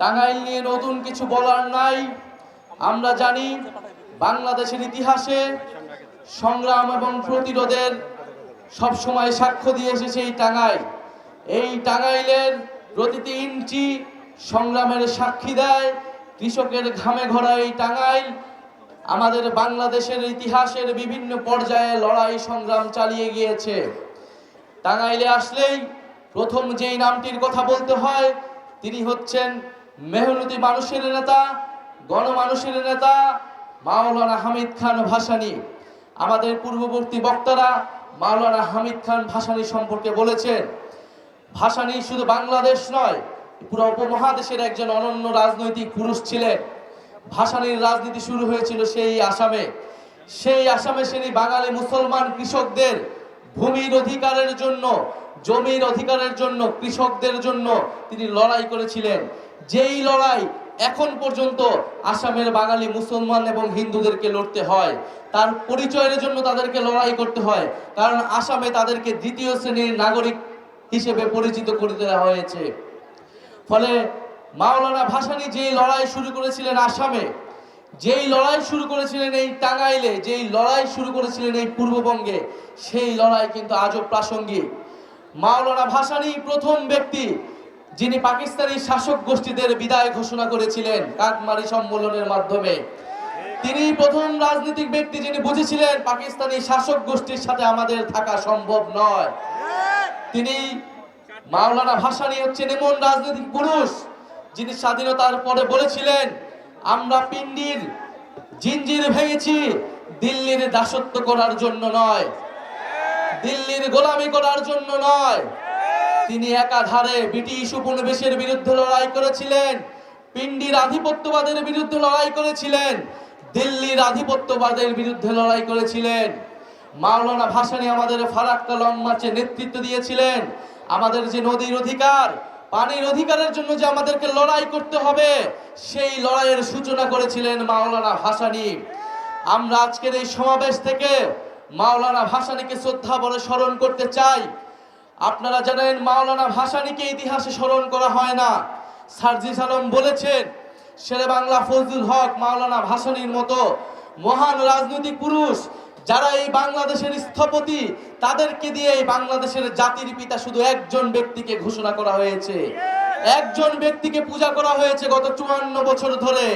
টাঙ্গাইল নিয়ে নতুন কিছু বলার নাই। আমরা জানি বাংলাদেশের ইতিহাসে সংগ্রাম এবং প্রতিরোধের সবসময় সাক্ষ্য দিয়ে এসেছে এই টাঙ্গাইল। এই টাঙ্গাইলের প্রতিটি ইঞ্চি সংগ্রামের সাক্ষী দেয়, কৃষকের ঘামে ঘরা এই টাঙ্গাইল। আমাদের বাংলাদেশের ইতিহাসের বিভিন্ন পর্যায়ে লড়াই সংগ্রাম চালিয়ে গিয়েছে। টাঙ্গাইলে আসলেই প্রথম যেই নামটির কথা বলতে হয়, তিনি হচ্ছেন মেহনতি মানুষের নেতা, গণমানুষের নেতা, মাওলানা হামিদ খান ভাসানী। আমাদের পূর্ববর্তী বক্তারা মাওলানা হামিদ খান ভাসানী সম্পর্কে বলেছেন, ভাসানী শুধু বাংলাদেশ নয়, পুরো উপমহাদেশের একজন অনন্য রাজনৈতিক পুরুষ ছিলেন। ভাসানীর রাজনীতি শুরু হয়েছিল সেই আসামে। সেই আসামে তিনি বাঙালি মুসলমান কৃষকদের ভূমির অধিকারের জন্য, জমির অধিকারের জন্য, কৃষকদের জন্য তিনি লড়াই করেছিলেন। যেই লড়াই এখন পর্যন্ত আসামের বাঙালি, মুসলমান এবং হিন্দুদেরকে লড়তে হয়, তার পরিচয়ের জন্য তাদেরকে লড়াই করতে হয়, কারণ আসামে তাদেরকে দ্বিতীয় শ্রেণির নাগরিক হিসেবে পরিচিত করে দেওয়া হয়েছে। ফলে মাওলানা ভাসানী যেই লড়াই শুরু করেছিলেন আসামে, যেই লড়াই শুরু করেছিলেন এই টাঙ্গাইলে, যেই লড়াই শুরু করেছিলেন এই পূর্ববঙ্গে, সেই লড়াই কিন্তু আজও প্রাসঙ্গিক। মাওলানা ভাসানী প্রথম ব্যক্তি যিনি পাকিস্তানি শাসক গোষ্ঠীদের বিদায় ঘোষণা করেছিলেন কাকমারি সম্মেলনের মাধ্যমে। তিনি প্রথম রাজনৈতিক ব্যক্তি যিনি বুঝেছিলেন পাকিস্তানি শাসক গোষ্ঠীর সাথে আমাদের থাকা সম্ভব নয়। তিনি মাওলানা ভাসানী হচ্ছেন এমন রাজনৈতিক পুরুষ যিনি স্বাধীনতার পরে বলেছিলেন, আমরা পিন্ডির জিঞ্জির ভেঙেছি, দিল্লির দাসত্ব করার জন্য নয়। দিল্লির গোলামি করার জন্য নয়। তিনি একাধারে ব্রিটিশ উপনিবেশের বিরুদ্ধে লড়াই করেছিলেন, পিন্ডির আধিপত্যবাদের বিরুদ্ধে লড়াই করেছিলেন, দিল্লির আধিপত্যবাদের বিরুদ্ধে লড়াই করেছিলেন। মাওলানা ভাসানী আমাদের ফারাক্কা লং মার্চে নেতৃত্ব দিয়েছিলেন। আমাদের যে নদীর অধিকার, পানির অধিকারের জন্য যে আমাদেরকে লড়াই করতে হবে, সেই লড়াইয়ের সূচনা করেছিলেন মাওলানা ভাসানী। আমরা আজকের এই সমাবেশ থেকে মাওলানা ভাসানীকে শ্রদ্ধা বলে স্মরণ করতে চাই। আপনারা জানেন মাওলানা ভাসানীকে ইতিহাসে স্মরণ করা হয় না। সার্জিস আলম বলেছেন, শেরে বাংলা ফজলুল হক মাওলানা ভাসানীর মতো মহান রাজনৈতিক পুরুষ যারা এই বাংলাদেশের স্থপতি, তাদেরকে দিয়ে এই বাংলাদেশের জাতির পিতা শুধু একজন ব্যক্তিকে ঘোষণা করা হয়েছে। একজন ব্যক্তিকে পূজা করা হয়েছে গত চুয়ান্ন বছর ধরে।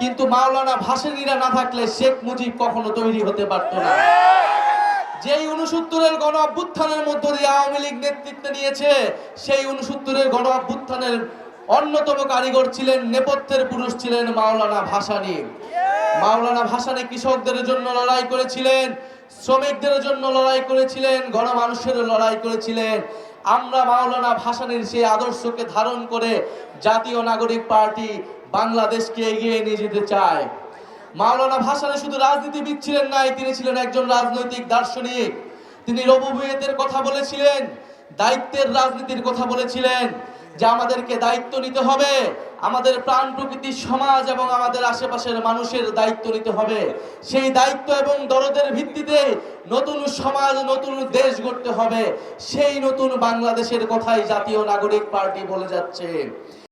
কিন্তু মাওলানা ভাসানীরা না থাকলে শেখ মুজিব কখনো তৈরি হতে পারতো না। যেই উনসত্তরের গণ অভ্যুত্থানের মধ্য দিয়ে আওয়ামী লীগ নেতৃত্ব নিয়েছে, সেই উনসত্তরের গণ অভ্যুত্থানের অন্যতম কারিগর ছিলেন, নেপথ্যের পুরুষ ছিলেন মাওলানা ভাসানী। মাওলানা ভাসানী কৃষকদের জন্য লড়াই করেছিলেন, শ্রমিকদের জন্য লড়াই করেছিলেন, গণমানুষের লড়াই করেছিলেন। আমরা মাওলানা ভাসানীর সেই আদর্শকে ধারণ করে জাতীয় নাগরিক পার্টি বাংলাদেশকে এগিয়ে নিয়ে যেতে চায় মাওলানা ভাসানী শুধু রাজনীতিবিদ ছিলেন নাই, তিনি ছিলেন একজন রাজনৈতিক দার্শনিক। তিনি রবুবিয়তের কথা বলেছিলেন, দায়িত্বের রাজনীতির কথা বলেছিলেন যে আমাদেরকে দায়িত্ব নিতে হবে, আমাদের প্রাণ প্রকৃতির সমাজ এবং আমাদের আশেপাশের মানুষের দায়িত্ব নিতে হবে। সেই দায়িত্ব এবং দরদের ভিত্তিতে নতুন সমাজ, নতুন দেশ গড়তে হবে। সেই নতুন বাংলাদেশের কথাই জাতীয় নাগরিক পার্টি বলে যাচ্ছে।